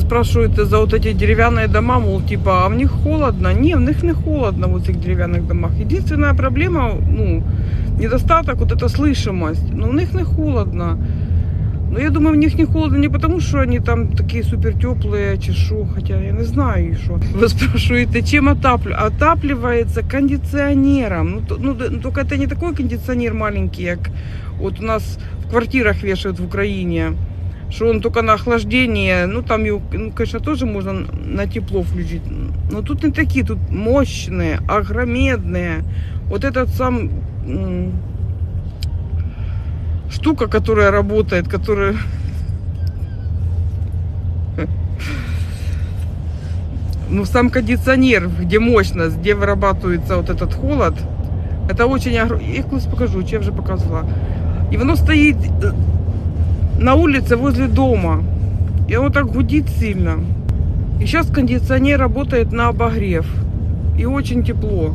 Спрашивают за вот эти деревянные дома, мол, типа, а в них холодно? Не, в них не холодно в этих деревянных домах. Единственная проблема, ну, недостаток, вот эта слышимость. Но в них не холодно. Но я думаю, в них не холодно не потому, что они там такие супер теплые, чи що, хотя я не знаю, що. Ви спрашиваете, чем отапливается? Отапливается кондиционером. Ну, то- ну, да- ну, только это не такой кондиционер маленький, как вот у нас в квартирах вешают в Украине. Что он только на охлаждение, ну там его, ну, конечно, тоже можно на тепло включить. Но тут не такие, тут мощные, огромедные. Вот этот сам штука, которая работает, которая... Ну, сам кондиционер, где мощность, где вырабатывается вот этот холод, это очень... Я колись покажу, я вже показувала. И оно стоит э, на улице возле дома. И оно так гудит сильно. И сейчас кондиционер работает на обогрев. И очень тепло.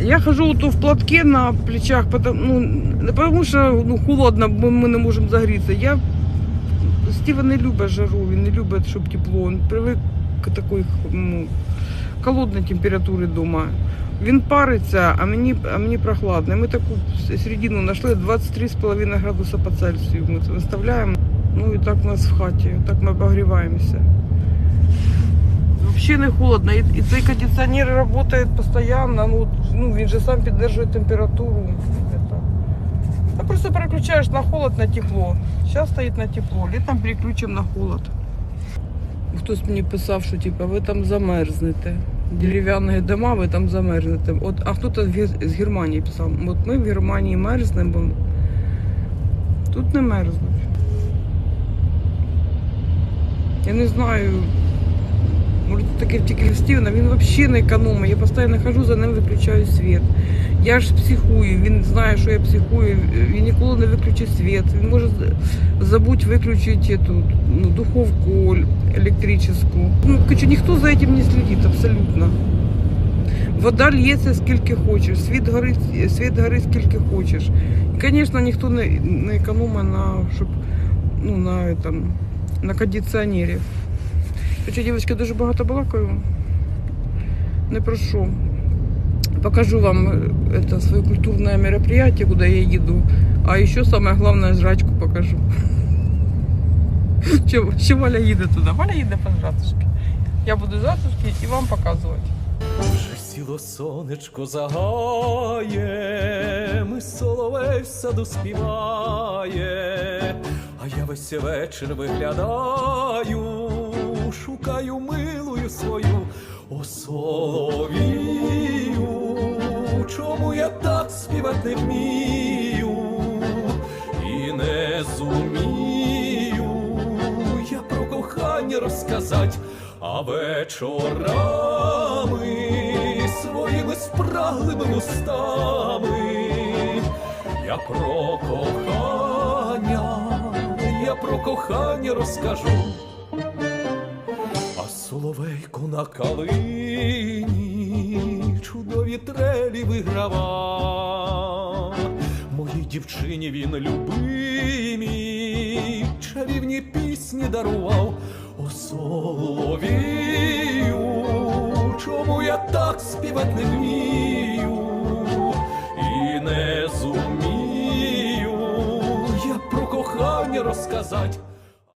Я хожу вот в платке на плечах, потому, ну, потому що ну, холодно, ми не можемо загрітися. Я Стіва не любить жару, він не любить, щоб тепло. Він привик к такої ну, холодної температури вдома. Він париться, а мені, а мені прохладно. Ми таку середину знайшли 23,5 градуса по Цельсію. Ми це виставляємо. Ну і так у нас в хаті, так ми обогріваємося. Вообще не холодно. І, і цей кондиціонер працює постійно. Ну, ну, він же сам підтримує температуру. Ну, просто переключаєш на холод, на тепло. Зараз стоїть на тепло, літом переключимо на холод. Хтось мені писав, що типу, ви там замерзнете. Дерев'яні дома, ви там замерзнете. От, а хто-то з Ге- з Германії писав, от ми в Германії мерзнемо, бо тут не мерзнуть. Я не знаю, Може, таке тільки листів, він взагалі не економить. Я постійно хожу за ним, виключаю світ. Я ж психую, він знає, що я психую, він ніколи не виключить світ. Він може забути виключити эту, ну, духовку електричну. Ну, короче, ніхто за цим не слідить абсолютно. Вода лється скільки хочеш, світ горить, світ горить скільки хочеш. І, звісно, ніхто не, не економить на, щоб, ну, на, этом, на кондиціонері. Короче, девочки, дуже багато балакаю. Не прошу. Покажу вам э, это свое культурное мероприятие, куда я еду. А еще самое главное, жрачку покажу. Що Валя їде туди? Валя їде по жратушки. Я буду жратушки і вам показувати. Вже сіло сонечко загає, ми соловей в саду співає, а я весь вечір виглядаю, шукаю милую свою о соловію. Чому я так співати не вмію і не зумію я про кохання розказать, а вечорами своїми спраглими устами я про кохання, я про кохання розкажу. Соловейко на калині чудові трелі виграва. Моїй дівчині він любимі, чарівні пісні дарував. О соловію, чому я так співати не вмію і не зумію я про кохання розказать.